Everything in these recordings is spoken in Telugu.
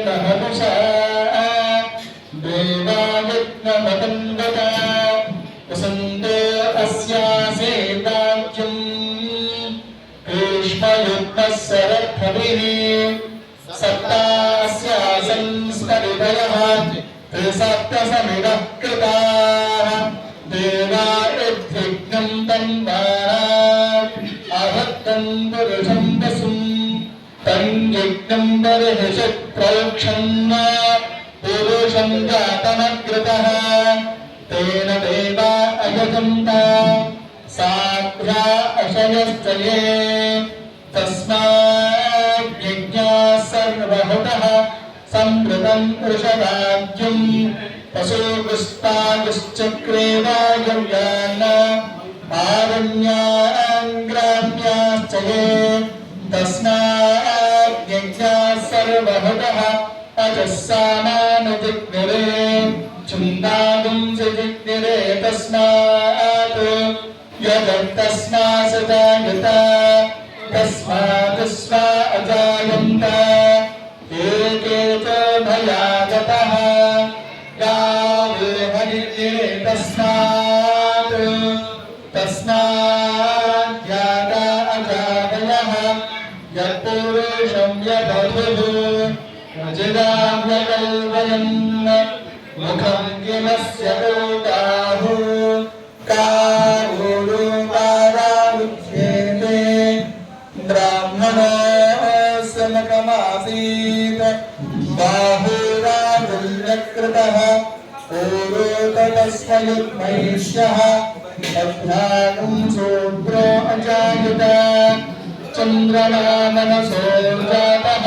हनुषा देवायज्ञमदन्दता वसन्तो अस्यासेवाक्यम् ग्रीष्मयुग्मः सरद्धभिः सप्तास्यासंस्मरितयः ते सप्तसमिदः कृताः देवा उद्विग्नम् तम् अभक्तम् पुरुषम् वसुम् యం యజ్ఞం బర్హిష ప్రయోక్షన్న పురుషం జాతమగ్రత తేన దేవా అయజంత సాధ్యా అశయస్తయే తస్మాత్ యజ్ఞా సర్వహుతః సంప్రతం వృషరాజ్యం बहुतः अजस्सामानुजिग्निरे छुन्दागुं सुजिग्निरे तस्मात् यदत्तस्मा सजायता तस्मात् स्वा अजायत। रजिदाम्यकल्पयन् मुखं किमस्य लोकाहुः कारुरुपादामुच्येते ब्राह्मणोऽसमकमासीत् बाहुरामुल्यकृतः पूर्वतस्मयुग्मैष्यः अभ्यागं शूद्रो अजायत चन्द्रमानमसो जातः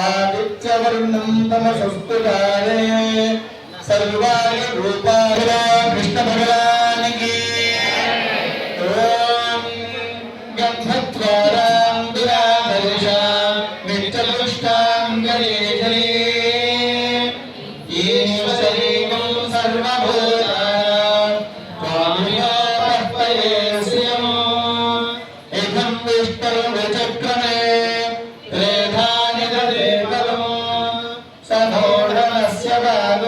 ఆదిత్యవర్ణం తమ సస్తుకారే సర్వాణి రూపాయ కృష్ణ భగవాన్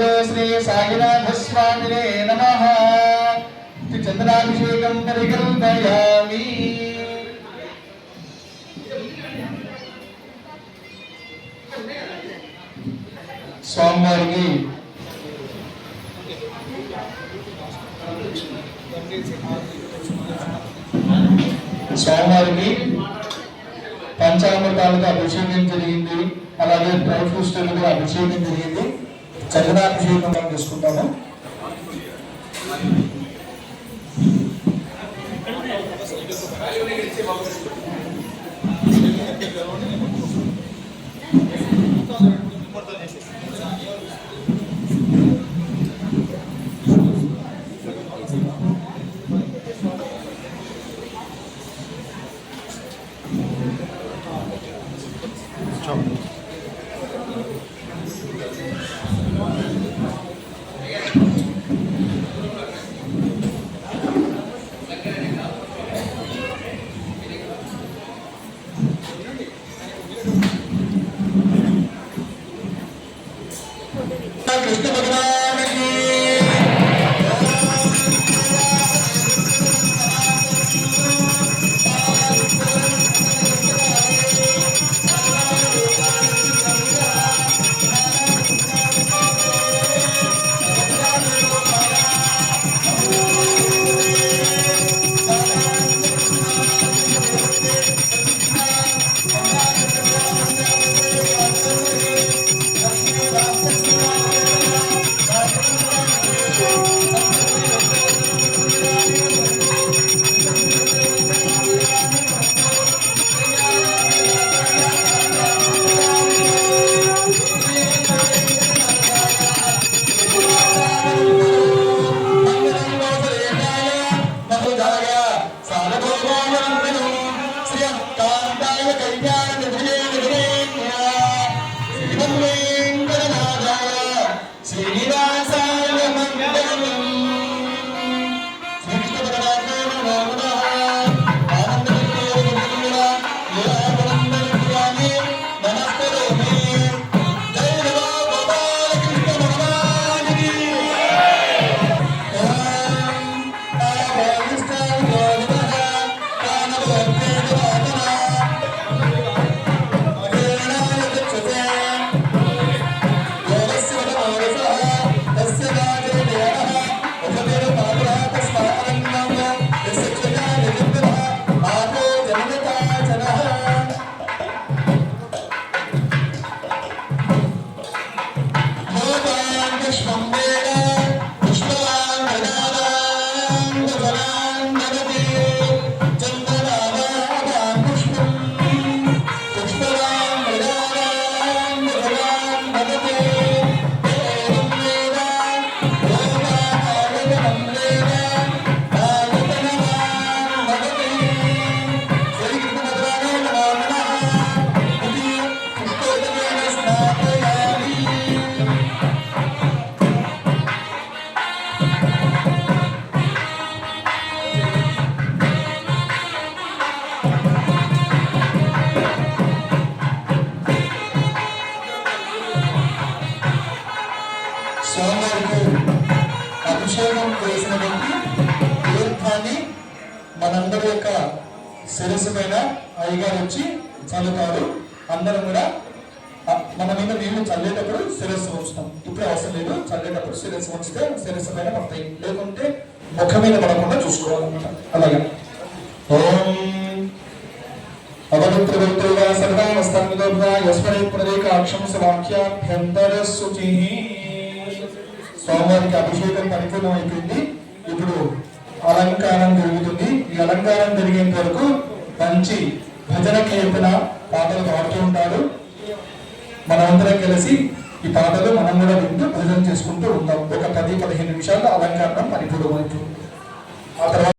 శ్రీ శ్రీ సాయినాథ స్వామినే నమ చంద్రాభిషేకం పరికల్పయామి. స్వామివారికి స్వామివారికి పంచామృతాలతో అభిషేకం జరిగింది. అలాగే డ్రై ఫ్రూట్స్ అభిషేకం జరిగింది. చంద్రాభిషేకం చేసుకుంటాము Gracias. கொடுக்கலாம் అందరి యొక్క శిరస్సు పైన అయ్యగారు వచ్చి చల్లుతారు. అందరం కూడా మన మీద నీళ్ళు చల్లేటప్పుడు శిరస్సు ఉంచుతాం. ఇప్పుడు అవసరం లేదు చల్లేటప్పుడు శిరస్సు ఉంచితే శిరస్సు పైన పడతాయి లేకుంటే ముఖం మీద పడకుండా చూసుకోవాలన్నమాట. అలాగే. ఓం అవనుత్రవృత్తుగా సర్వామస్తాన్విదోభ్యా యస్మరే పునరేకాక్షం సవాక్యాభ్యంతర శుచి స్వామివారికి అభిషేకం పరిపూర్ణం అయిపోయింది ఇప్పుడు అలంకారం జరుగుతుంది. అలంకారం జరిగేంత వరకు మంచి భజన కీర్తన పాటలు పాడుతూ ఉంటాడు. మనమందరం కలిసి ఈ పాటలు మనం కూడా వింటూ భజన చేసుకుంటూ ఉంటాం ఒక పది పదిహేను నిమిషాల్లో అలంకారం పరిపూర్ణమవుతుంది. ఆ తర్వాత